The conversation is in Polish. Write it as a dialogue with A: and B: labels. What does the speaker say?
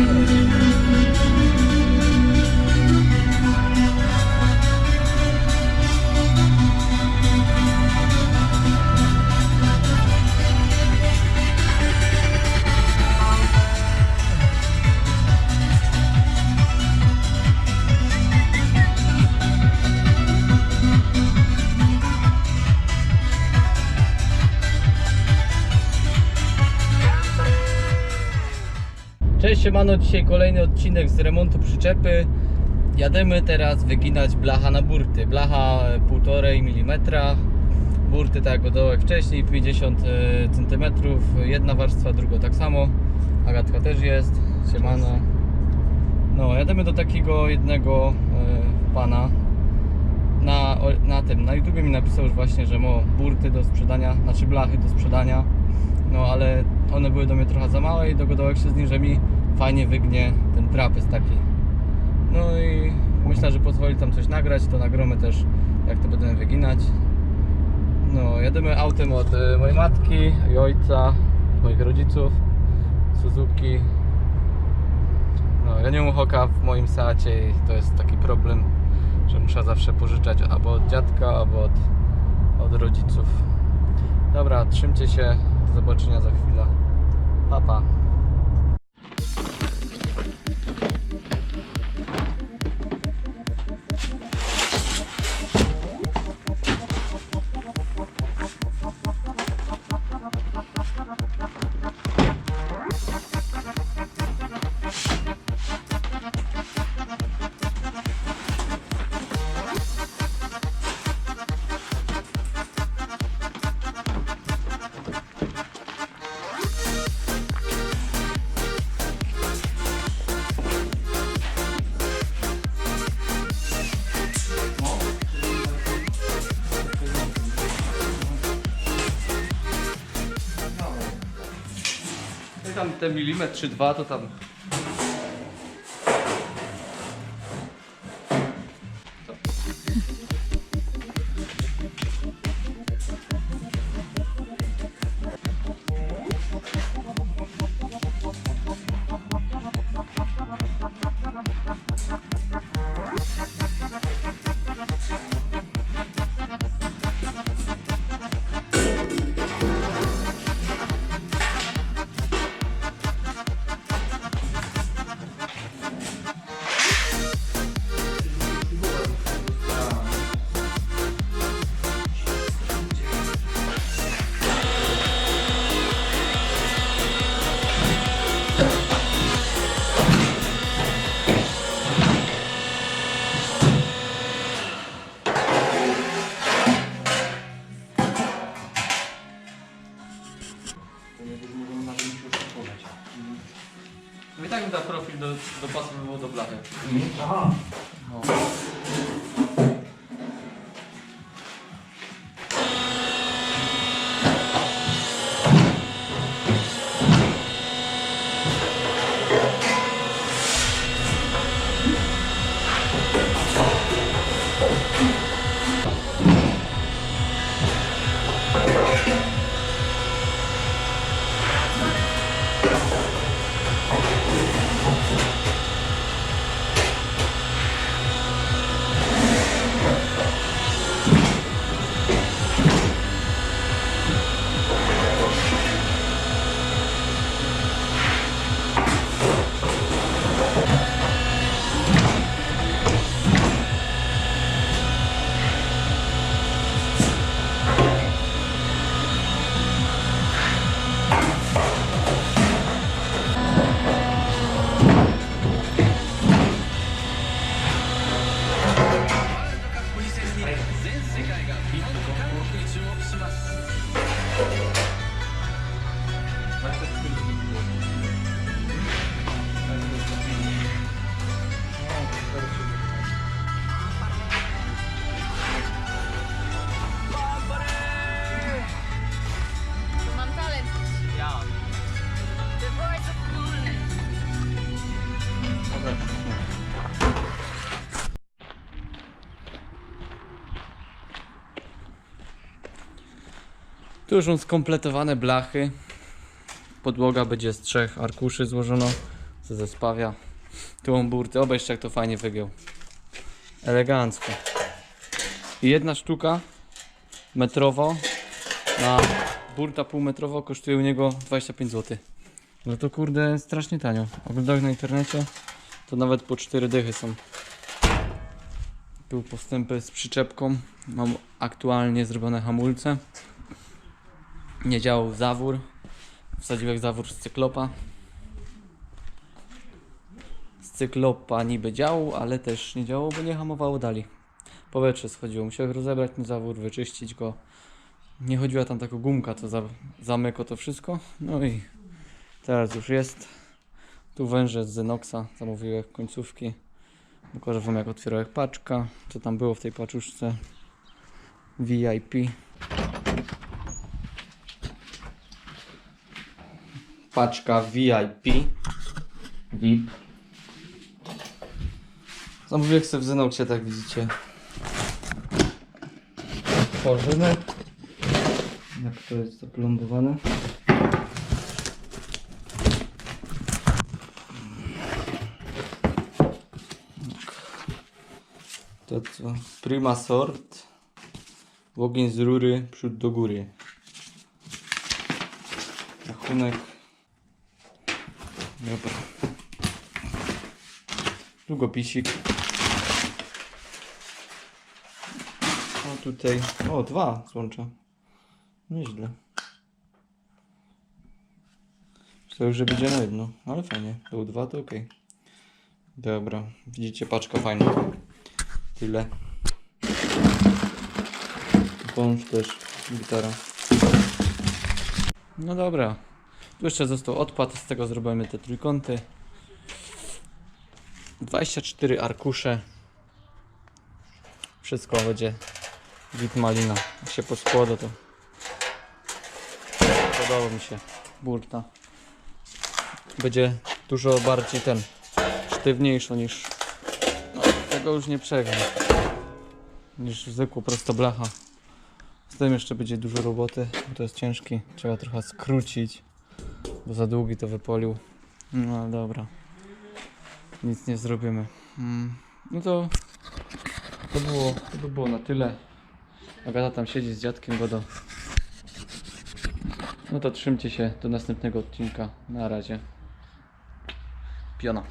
A: Thank you. Siemano, dzisiaj kolejny odcinek z remontu przyczepy. Jademy teraz wyginać blacha na burty. Blacha e, 1,5 mm, burty tak jak dołek wcześniej, 50 cm, jedna warstwa, druga tak samo. Agatka też jest, siemano. No, jademy do takiego jednego e, pana. Na, na tym, na YouTubie mi napisał już właśnie, że ma burty do sprzedania, znaczy blachy do sprzedania. No ale one były do mnie trochę za małe i dogadałem się z nim, że mi fajnie wygnie ten trapez taki. No i myślę, że pozwoli tam coś nagrać, to nagromy też jak to będziemy wyginać. No, jedziemy autem od e, mojej matki i ojca, moich rodziców, Suzuki. No, ja nie mam hoka w moim Seacie i to jest taki problem, że muszę zawsze pożyczać albo od dziadka, albo od, od rodziców. Dobra, trzymcie się. Do zobaczenia za chwilę. Pa, pa. Tam te milimetr czy dwa to tam. Dopasowywał do blachy.
B: Aha.
A: No. Tu już są skompletowane blachy. Podłoga będzie z trzech arkuszy złożona. To zespawia. Tu mam burty, obejrz jak to fajnie wygiął. Elegancko. I jedna sztuka metrowo na burta półmetrowo kosztuje u niego 25 zł. No to kurde strasznie tanio. Oglądałem na internecie, to nawet po 4 dychy są. Tu postępy z przyczepką. Mam aktualnie zrobione hamulce. Nie działał zawór. Wsadziłem zawór z cyklopa. Z cyklopa niby działał, ale też nie działał, bo nie hamowało dali. Powietrze schodziło. Musiałem rozebrać ten zawór, wyczyścić go. Nie chodziła tam taka gumka, to za, zamyko to wszystko. No i teraz już jest. Tu węże z Zenoxa, zamówiłem końcówki. Pokażę wam jak otwierałem paczka, co tam było w tej paczuszce. VIP. Paczka VIP. VIP. Zamówiłem sobie w Zenoxie, tak widzicie. Tworzymy. Jak to jest zaplombowane. To co? Prima sort. Ogień z rury, przód do góry. Rachunek. Dobra. Długopisik. O tutaj. O, dwa złącza. Nieźle. Myślałem, że będzie na jedno, ale fajnie. Było dwa, to ok. Dobra, widzicie, paczka fajna. Tyle. Wąż też, gitara. No dobra. Jeszcze został odpad, z tego zrobimy te trójkąty. 24 arkusze. Wszystko będzie git malina. Jak się poskłada to podoba mi się burta. Będzie dużo bardziej ten sztywniejsza niż no, tego już nie przegram niż zwykła prosta blacha. Z tym jeszcze będzie dużo roboty, bo to jest ciężki. Trzeba trochę skrócić, bo za długi to wypolił. No dobra. Nic nie zrobimy. Mm, No to to było, to by było na tyle. Agata tam siedzi z dziadkiem, bo do no to trzymcie się do następnego odcinka. Na razie. Piona.